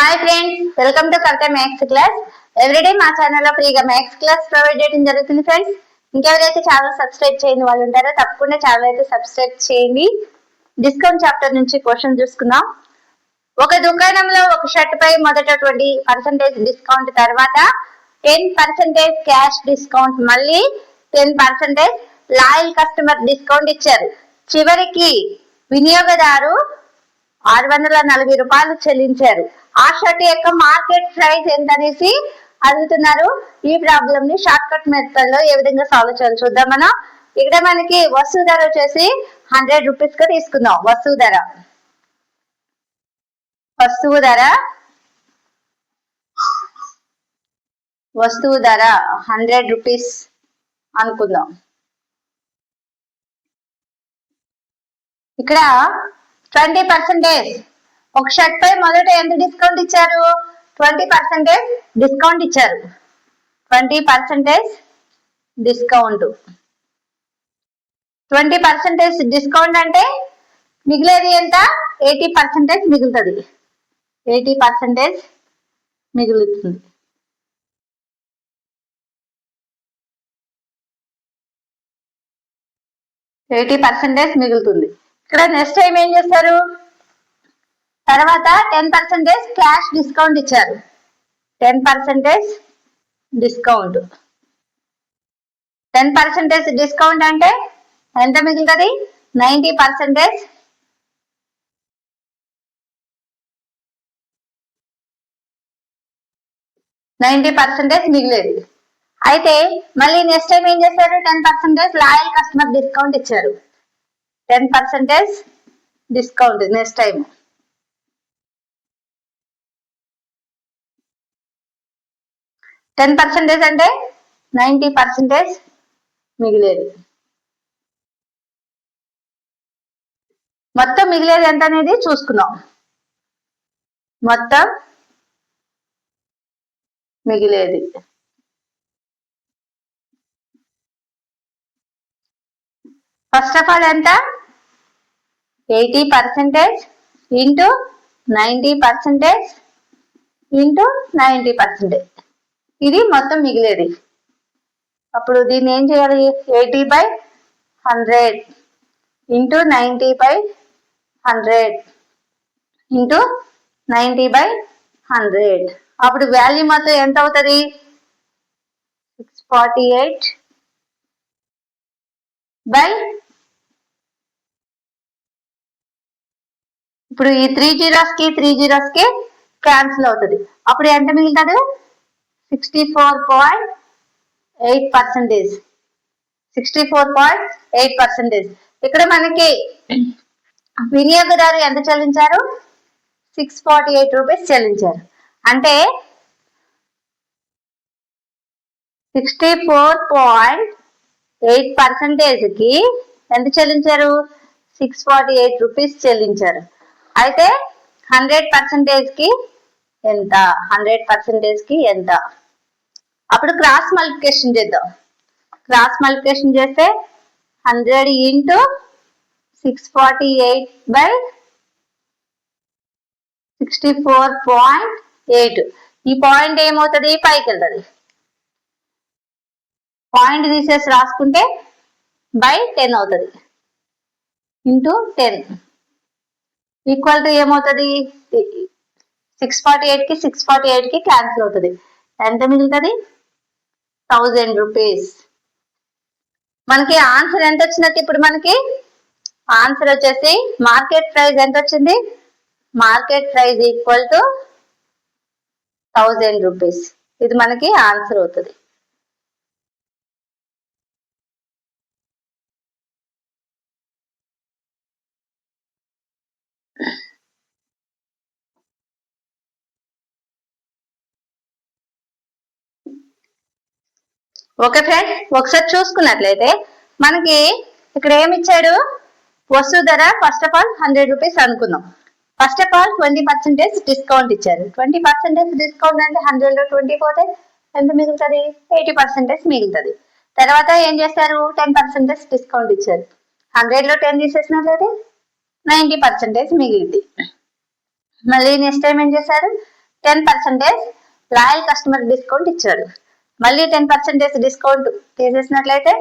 Hi friends welcome to Kavitha maths class everyday మా ఛానల్లో ఫ్రీగా మ్యాథ్స్ క్లాస్ ప్రొవైడ్ చేయడం జరుగుతుంది ఫ్రెండ్స్ ఇంకెవరైతే ఛానల్ సబ్స్క్రైబ్ చేయని వాళ్ళు ఉంటారో తప్పకుండా ఛానల్ అయితే సబ్స్క్రైబ్ చేయండి. డిస్కౌంట్ చాప్టర్ నుంచి క్వశ్చన్ చూసుకుందాం. ఒక దుకాణంలో ఒక షర్ట్ పై మొదట ట్వంటీ పర్సెంటేజ్ డిస్కౌంట్ తర్వాత టెన్ పర్సెంటేజ్ క్యాష్ డిస్కౌంట్ మళ్ళీ ten percentage loyal customer discount ఇచ్చారు. చివరికి వినియోగదారు ఆరు వందల నలభై రూపాయలు చెల్లించారు. ఆ షర్ట్ యొక్క మార్కెట్ ప్రైస్ ఎంత అనేసి అడుగుతున్నారు? ఈ ప్రాబ్లమ్ని షార్ట్ కట్ మెథడ్లో ఏ విధంగా సాల్వ్ చేయాలి చూద్దాం మనం. ఇక్కడ మనకి వస్తువు ధర వచ్చేసి హండ్రెడ్ రూపీస్గా తీసుకుందాం. వస్తువు ధర. వస్తువు ధర. వస్తువు ధర హండ్రెడ్ రూపీస్ అనుకుందాం. ఇక్కడ ట్వంటీ పర్సెంటేజ్ ఒక షర్ట్ పై మొదట ఎంత డిస్కౌంట్ ఇచ్చారు? ట్వంటీ పర్సెంటేజ్ డిస్కౌంట్ ఇచ్చారు. Twenty percentage discount twenty percentage discount అంటే మిగిలేది ఎంత? ఎయిటీ పర్సెంటేజ్ మిగులుతుంది. ఎయిటీ పర్సెంటేజ్ మిగులుతుంది. ఎయిటీ పర్సెంటేజ్ మిగులుతుంది. ఇక్కడ నెక్స్ట్ టైం ఏం చేస్తారు? తర్వాత టెన్ పర్సెంటేజ్ క్యాష్ డిస్కౌంట్ ఇచ్చారు. Ten percentage discount ten percentage discount అంటే ఎంత మిగులుతుంది? నైంటీ పర్సెంటేజ్ నైంటీ పర్సెంటేజ్ మిగిలేదు. అయితే మళ్ళీ నెక్స్ట్ టైం ఏం చేశారు? Ten percentage loyal customer discount ఇచ్చారు. Ten percentage discount next time ten percentage అంటే నైంటీ పర్సెంటేజ్ మిగిలేది. మొత్తం మిగిలేది ఎంత అనేది చూసుకున్నాం. మొత్తం మిగిలేది. ఫస్ట్ ఆఫ్ ఆల్ ఎంత? Eighty percentage into ninety percentage into ninety percentage ఇది మొత్తం మిగిలేది. అప్పుడు దీన్ని ఏం చేయాలి? Eighty by hundred into ninety by hundred into ninety by hundred. అప్పుడు వాల్యూ మొత్తం ఎంత అవుతుంది? సిక్స్ ఫార్టీ ఎయిట్ బై ఇప్పుడు ఈ త్రీ జీరోస్కి త్రీ జీరోస్కి క్యాన్సిల్ అవుతుంది. అప్పుడు ఎంత మిగులుతుంది sixty four point eight percentage sixty four point eight percentage ఇక్కడ మనకి వినియోగదారు ఎంత చెల్లించారు? సిక్స్ ఫార్టీ ఎయిట్ రూపీస్ చెల్లించారు. అంటే సిక్స్టీ ఫోర్ పాయింట్ ఎయిట్ పర్సెంటేజ్కి ఎంత చెల్లించారు? సిక్స్ ఫార్టీ ఎయిట్ రూపీస్ చెల్లించారు. అయితే హండ్రెడ్ పర్సెంటేజ్కి ఎంత? హండ్రెడ్ పర్సెంటేజ్కి ఎంత? అప్పుడు క్రాస్ మల్టిప్లికేషన్ చేద్దాం. క్రాస్ మల్టిప్లికేషన్ చేస్తే hundred into six forty eight by sixty four point eight ఈ పాయింట్ ఏమవుతుంది? పైకి వెళ్తుంది. పాయింట్ తీసేసి రాసుకుంటే బై టెన్ అవుతుంది. ఇంటూ టెన్ ఈక్వల్ టు ఏమవుతుంది? సిక్స్ ఫార్టీ ఎయిట్కి సిక్స్ ఫార్టీ ఎయిట్కి క్యాన్సిల్ అవుతుంది. ఎంత మిగులుతుంది? థౌజండ్ రూపీస్ మనకి ఆన్సర్ ఎంత వచ్చినట్టు ఇప్పుడు మనకి ఆన్సర్ వచ్చేసి మార్కెట్ ప్రైస్ ఎంత వచ్చింది? Market price equal to thousand rupees ఇది మనకి ఆన్సర్ అవుతుంది. ఓకే ఫ్రెండ్స్ ఒకసారి చూసుకున్నట్లయితే మనకి ఇక్కడ ఏమి ఇచ్చాడు వస్తువు ధర first of all hundred rupees అనుకుందాం first of all twenty percentage discount ఇచ్చారు. ట్వంటీ పర్సెంటేజ్ డిస్కౌంట్ అంటే హండ్రెడ్లో ట్వంటీ పోతే ఎంత మిగులుతుంది? ఎయిటీ పర్సెంటేజ్ మిగులుతుంది. తర్వాత ఏం చేశారు టెన్ పర్సెంటేజ్ డిస్కౌంట్ ఇచ్చారు. హండ్రెడ్లో టెన్ తీసేసినట్లయితే నైంటీ పర్సెంటేజ్ మిగిలింది. మళ్ళీ నెక్స్ట్ టైం ఏం చేశారు? Ten percentage loyal customer discount ఇచ్చాడు మళ్ళీ టెన్ పర్సెంటేజ్ డిస్కౌంట్ తీసేసినట్లయితే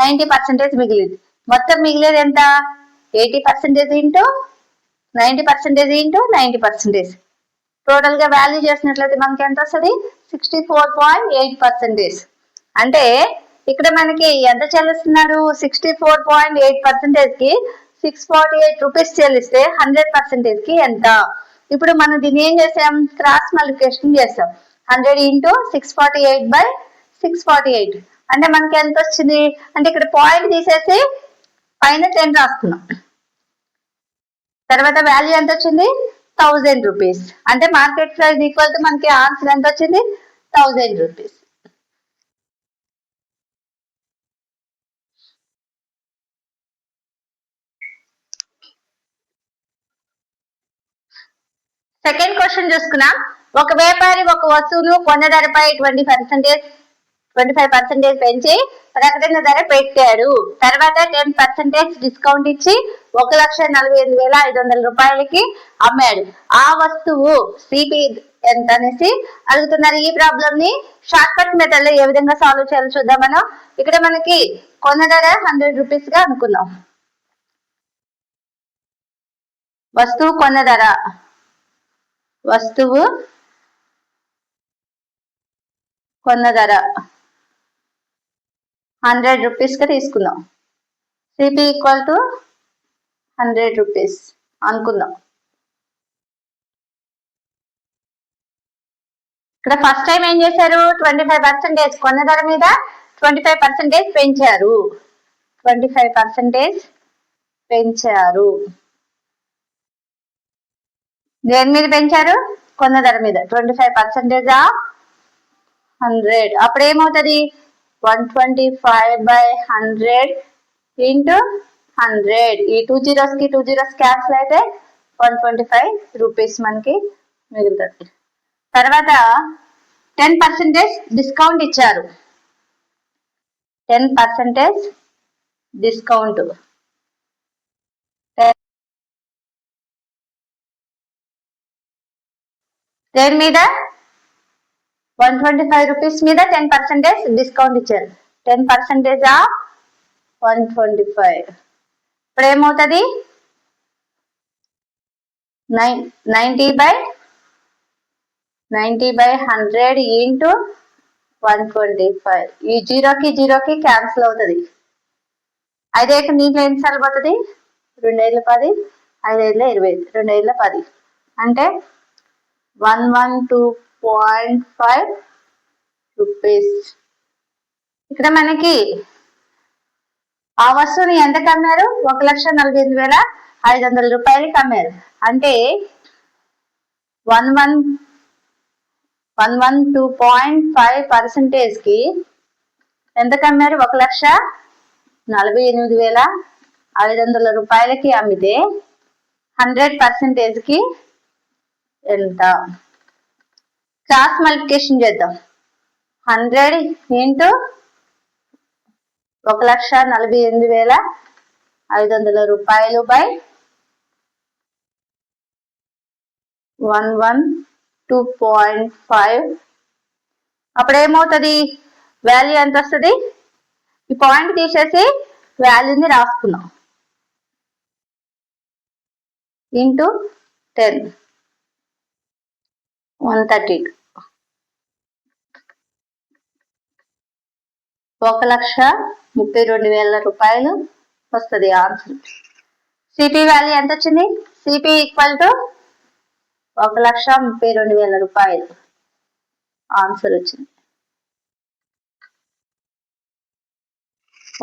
నైంటీ పర్సెంటేజ్ మిగిలింది. మొత్తం మిగిలేదు ఎంత? Eighty percentage into ninety percentage into ninety percentage టోటల్గా వాల్యూ చేసినట్లయితే మనకి ఎంత వస్తుంది? Sixty four point eight percentage అంటే ఇక్కడ మనకి ఎంత చెల్లిస్తున్నాడు? సిక్స్టీ ఫోర్ పాయింట్ ఎయిట్ పర్సెంటేజ్కి సిక్స్ ఫార్టీ ఎయిట్ రూపీస్ చెల్లిస్తే హండ్రెడ్ పర్సెంటేజ్కి ఎంత? ఇప్పుడు మనం దీన్ని ఏం చేసాం? క్రాస్ మల్టిప్లికేషన్ చేస్తాం hundred into six forty eight by six forty eight. అంటే మనకి ఎంత వచ్చింది? అంటే ఇక్కడ పాయింట్ తీసేసి పైన టెన్ రాస్తున్నాం తర్వాత వాల్యూ ఎంత వచ్చింది? థౌజండ్ రూపీస్ అంటే మార్కెట్ ప్రైస్ ఈక్వల్ టు మనకి ఆన్సర్ ఎంత వచ్చింది? థౌజండ్ రూపీస్ సెకండ్ క్వశ్చన్ చూసుకున్నాం. ఒక వ్యాపారి ఒక వస్తువును కొన్న ధరపై twenty percentage twenty five percentage పెంచి ప్రకటన ధర పెట్టాడు. తర్వాత టెన్ పర్సెంటేజ్ డిస్కౌంట్ ఇచ్చి ఒక లక్ష నలభై ఎనిమిది వేల ఐదు వందల రూపాయలకి అమ్మాడు. ఆ వస్తువు సిపి ఎంత అనేసి అడుగుతున్నారు. ఈ ప్రాబ్లం ని షార్ట్ కట్ మెథడ్లో ఏ విధంగా సాల్వ్ చేయాలో చూద్దాం మనం ఇక్కడ మనకి కొన్న ధర హండ్రెడ్ రూపీస్గా అనుకుందాం. వస్తువు కొన్న ధర. వస్తువు కొన్న ధర హండ్రెడ్ రూపీస్గా తీసుకుందాం. CP equal to hundred rupees అనుకుందాం. ఇక్కడ ఫస్ట్ టైం ఏం చేశారు? ట్వంటీ ఫైవ్ పర్సెంటేజ్ కొన్న ధర మీద ట్వంటీ ఫైవ్ పర్సెంటేజ్ పెంచారు. ట్వంటీ ఫైవ్ పర్సెంటేజ్ పెంచారు. దేని మీద పెంచారు? కొన్న ధర మీద. Twenty five percentage of hundred. అప్పుడు ఏమవుతుంది one twenty five by hundred into hundred. ఈ టూ జీరోస్కి టూ జీరోస్ క్యాన్సిల్ అయితే వన్ ట్వంటీ ఫైవ్ రూపీస్ మనకి మిగులుతుంది. తర్వాత టెన్ పర్సెంటేజ్ డిస్కౌంట్ ఇచ్చారు. Ten percentage discount. దేని మీద? వన్ ట్వంటీ ఫైవ్ రూపీస్ మీద టెన్ పర్సెంటేజ్ డిస్కౌంట్ ఇచ్చారు. Ten percentage of one twenty five ఇప్పుడు ఏమవుతుంది? Nine ninety by ninety by hundred into one twenty five ఈ జీరోకి జీరోకి క్యాన్సిల్ అవుతుంది. ఐదేళ్ళ నీళ్ళు ఎన్నిసార్లు పోతుంది రెండేళ్ళ పది ఐదేళ్ళ ఇరవై రెండేళ్ళ పది. అంటే one one two point five rupees ఇక్కడ మనకి ఆ వస్తువుని ఎంతకు అమ్మారు? ఒక లక్ష నలభై ఎనిమిది వేల ఐదు వందల రూపాయలకి అమ్మారు. అంటే one one one one two point five పర్సంటేజ్కి ఎంతకు అమ్మారు? ఒక లక్ష నలభై ఎనిమిది వేల ఐదు వందల రూపాయలకి అమ్మితే హండ్రెడ్ పర్సంటేజ్కి ఎంత? క్రాస్ మల్టిప్లికేషన్ చేద్దాం. హండ్రెడ్ ఇంటూ ఒక లక్ష నలభై ఎనిమిది వేల ఐదు వందల రూపాయలు by one one two point five. అప్పుడు ఏమవుతుంది? వాల్యూ ఎంత వస్తుంది? ఈ పాయింట్ తీసేసి వాల్యూని రాసుకున్నాం into ten one thirty. Two ఒక లక్ష ముప్పై రెండు వేల రూపాయలు వస్తుంది ఆన్సర్ సిపి వాల్యూ ఎంత వచ్చింది సిపి ఈక్వల్ టు ఒక లక్ష ముప్పై రెండు వేల రూపాయలు ఆన్సర్ వచ్చింది.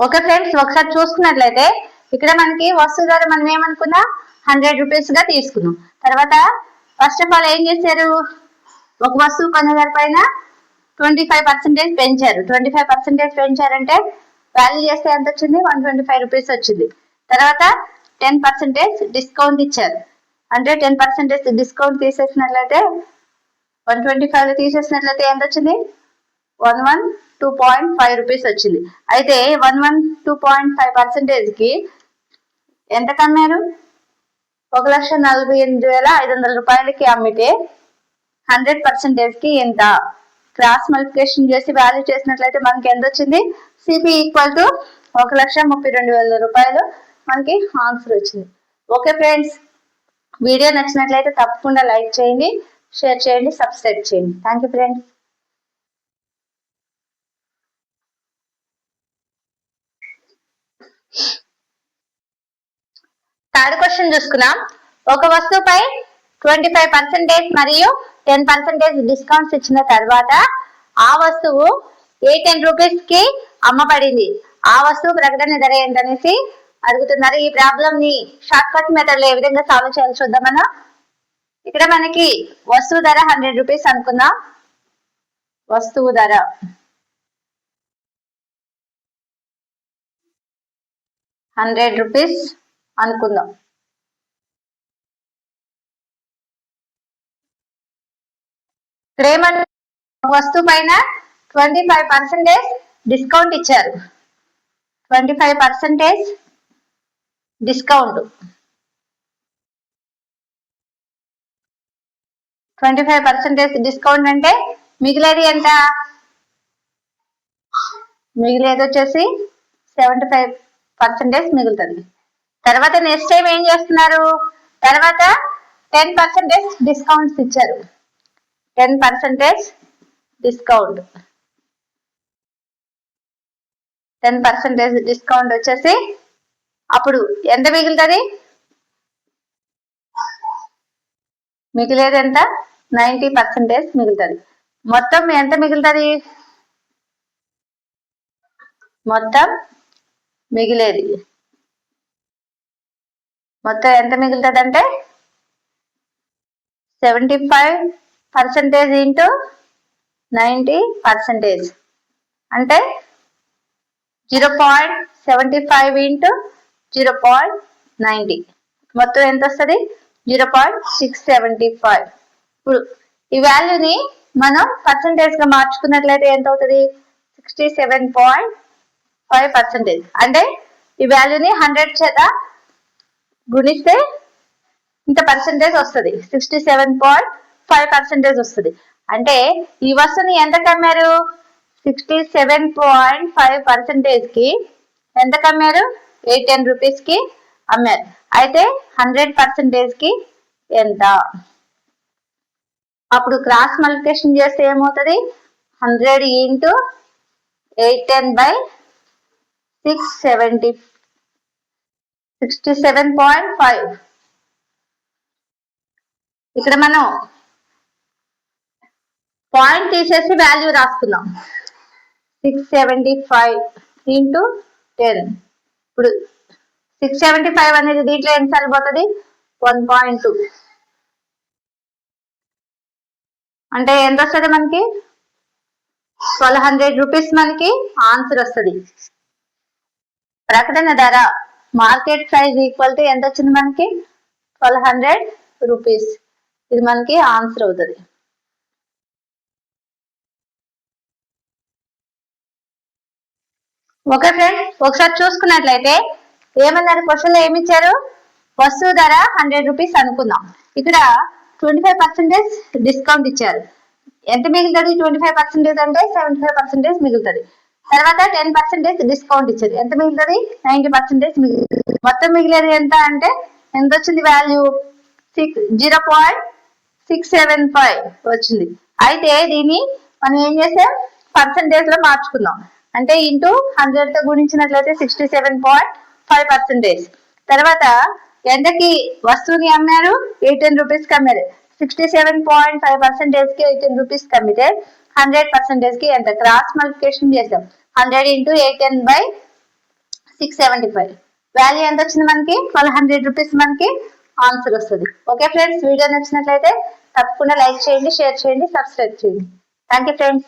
ఓకే ఫ్రెండ్స్ ఒకసారి చూసుకున్నట్లయితే ఇక్కడ మనకి వస్తువు ధర మనం ఏమనుకున్నా? హండ్రెడ్ రూపీస్గా తీసుకున్నాం. తర్వాత ఫస్ట్ ఆఫ్ ఆల్ ఏం చేశారు? ఒక వస్తువు కొన్న ధర పైన ట్వంటీ ఫైవ్ పర్సెంటేజ్ పెంచారు. ట్వంటీ ఫైవ్ పర్సెంటేజ్ పెంచారంటే వాల్యూ చేస్తే ఎంత వచ్చింది వన్ ట్వంటీ ఫైవ్ రూపీస్ వచ్చింది. తర్వాత టెన్ పర్సెంటేజ్ డిస్కౌంట్ ఇచ్చారు. అంటే టెన్ పర్సెంటేజ్ డిస్కౌంట్ తీసేసినట్లయితే వన్ ట్వంటీ ఫైవ్ తీసేసినట్లయితే ఎంత వచ్చింది one one two point five rupees వచ్చింది. అయితే one one two point five పర్సెంటేజ్కి ఎంత కమ్మారు? ఒక లక్ష నలభై ఎనిమిది వేల ఐదు వందల రూపాయలకి అమ్మితే హండ్రెడ్ పర్సెంటేజ్కి ఎంత క్రాస్ మల్టిప్లికేషన్ చేసి వాల్యూ చేసినట్లయితే మనకి ఎంత వచ్చింది? సిపి ఈక్వల్ టు ఒక లక్ష ముప్పై రెండు వేల రూపాయలు మనకి ఆన్సర్ వచ్చింది. ఓకే ఫ్రెండ్స్ వీడియో నచ్చినట్లయితే తప్పకుండా లైక్ చేయండి షేర్ చేయండి సబ్స్క్రైబ్ చేయండి. Thank you friends third question చూసుకున్నాం ఒక వస్తువుపై ట్వంటీ ఫైవ్ పర్సెంటేజ్ మరియు టెన్ పర్సెంటేజ్ డిస్కౌంట్స్ ఇచ్చిన తర్వాత ఆ వస్తువు ఏ టెన్ రూపీస్కి అమ్మబడింది. ఆ వస్తువు ప్రకటన ధర ఏంటనేసి అడుగుతున్నారు. ఈ ప్రాబ్లం ని షార్ట్ కట్ మెథడ్లో ఏ విధంగా సాల్వ్ చేయాలి చూద్దాం మనం ఇక్కడ మనకి వస్తువు ధర హండ్రెడ్ రూపీస్ అనుకుందాం. వస్తువు ధర. హండ్రెడ్ రూపీస్ అనుకుందాం. ఇక్కడ ఏమన్నా వస్తువు పైన ట్వంటీ ఫైవ్ పర్సెంటేజ్ డిస్కౌంట్ ఇచ్చారు. Twenty five percentage discount twenty five percentage discount అంటే మిగిలేది ఎంత? మిగిలేది వచ్చేసి సెవెంటీ ఫైవ్ పర్సెంటేజ్ మిగులుతుంది. తర్వాత నెక్స్ట్ టైం ఏం చేస్తున్నారు? తర్వాత టెన్ పర్సెంటేజ్ డిస్కౌంట్స్ ఇచ్చారు. Ten percentage discount. Ten percentage discount వచ్చేసి అప్పుడు ఎంత మిగులుతుంది? మిగిలేది ఎంత నైంటీ పర్సెంటేజ్ మిగులుతుంది. మొత్తం ఎంత మిగులుతుంది? మొత్తం మిగిలేది. మొత్తం ఎంత మిగులుతుంది అంటే seventy five percentage into ninety percentage. అంటే zero point seventy five into zero point ninety. మొత్తం ఎంత వస్తుంది? Zero point six seventy five. ఇప్పుడు ఈ వాల్యూని మనం పర్సంటేజ్గా మార్చుకున్నట్లయితే ఎంత అవుతుంది? Sixty seven point five percentage. అంటే ఈ వాల్యూని హండ్రెడ్ చేత గుణిస్తే ఇంత పర్సెంటేజ్ వస్తుంది. Sixty seven point five percentage వస్తుంది. అంటే ఈ వస్తువుని ఎంత కమ్మారు? సిక్స్టీ సెవెన్ పాయింట్ ఫైవ్ పర్సెంటేజ్కి ఎంత కమ్మారు? ఎయిట్ టెన్ రూపీస్కి అమ్మారు. అయితే హండ్రెడ్ పర్సెంటేజ్కి ఎంత? అప్పుడు క్రాస్ మల్టిప్లికేషన్ చేస్తే ఏమవుతుంది? Hundred into eight ten by six seventy sixty seven point five ఇక్కడ మనం పాయింట్ తీసేసి value రాసుకుందాం. Six seventy five into ten ఇప్పుడు సిక్స్ సెవెంటీ ఫైవ్ అనేది దీంట్లో ఎంత సరిపోతుంది వన్ పాయింట్ టూ అంటే ఎంత వస్తుంది మనకి? ట్వెల్వ్ హండ్రెడ్ రూపీస్ మనకి ఆన్సర్ వస్తుంది. ప్రకటన ధర మార్కెట్ ప్రైస్ ఈక్వల్ టు ఎంత వచ్చింది మనకి? ట్వెల్వ్ హండ్రెడ్ రూపీస్ ఇది మనకి ఆన్సర్ అవుతుంది. ఓకే ఫ్రెండ్ ఒకసారి చూసుకున్నట్లయితే ఏమన్నారు? క్వశ్చన్లో ఏమి ఇచ్చారు వస్తువు ధర హండ్రెడ్ రూపీస్ అనుకుందాం. ఇక్కడ ట్వంటీ ఫైవ్ పర్సెంటేజ్ డిస్కౌంట్ ఇచ్చారు. ఎంత మిగులుతుంది? ట్వంటీ ఫైవ్ పర్సెంటేజ్ అంటే సెవెంటీ ఫైవ్ పర్సెంటేజ్ మిగులుతుంది. తర్వాత టెన్ పర్సెంటేజ్ డిస్కౌంట్ ఇచ్చారు. ఎంత మిగులుతుంది? నైన్టీ పర్సెంటేజ్ మిగులుతుంది. మొత్తం మిగిలేది ఎంత అంటే ఎంత వచ్చింది value six zero point six seven five వచ్చింది. అయితే దీన్ని మనం ఏం చేసాం? పర్సంటేజ్లో మార్చుకుందాం. అంటే ఇంటూ హండ్రెడ్తో గుణించినట్లయితే sixty seven point five percentage తర్వాత ఎంతకి వస్తువుని అమ్మారు? ఎయిటీన్ రూపీస్కి అమ్మారు. సిక్స్టీ సెవెన్ పాయింట్ ఫైవ్ పర్సెంటేజ్కి ఎయిటీన్ రూపీస్కి అమ్మితే హండ్రెడ్ పర్సెంటేజ్కి ఎంత? క్రాస్ మల్టిప్లికేషన్ చేస్తాం hundred into eighteen by six seventy five value ఎంత వచ్చింది మనకి? ట్వెల్వ్ హండ్రెడ్ రూపీస్ మనకి ఆన్సర్ వస్తుంది. ఓకే ఫ్రెండ్స్ వీడియో నచ్చినట్లయితే తప్పకుండా లైక్ చేయండి షేర్ చేయండి సబ్స్క్రైబ్ చేయండి. Thank you friends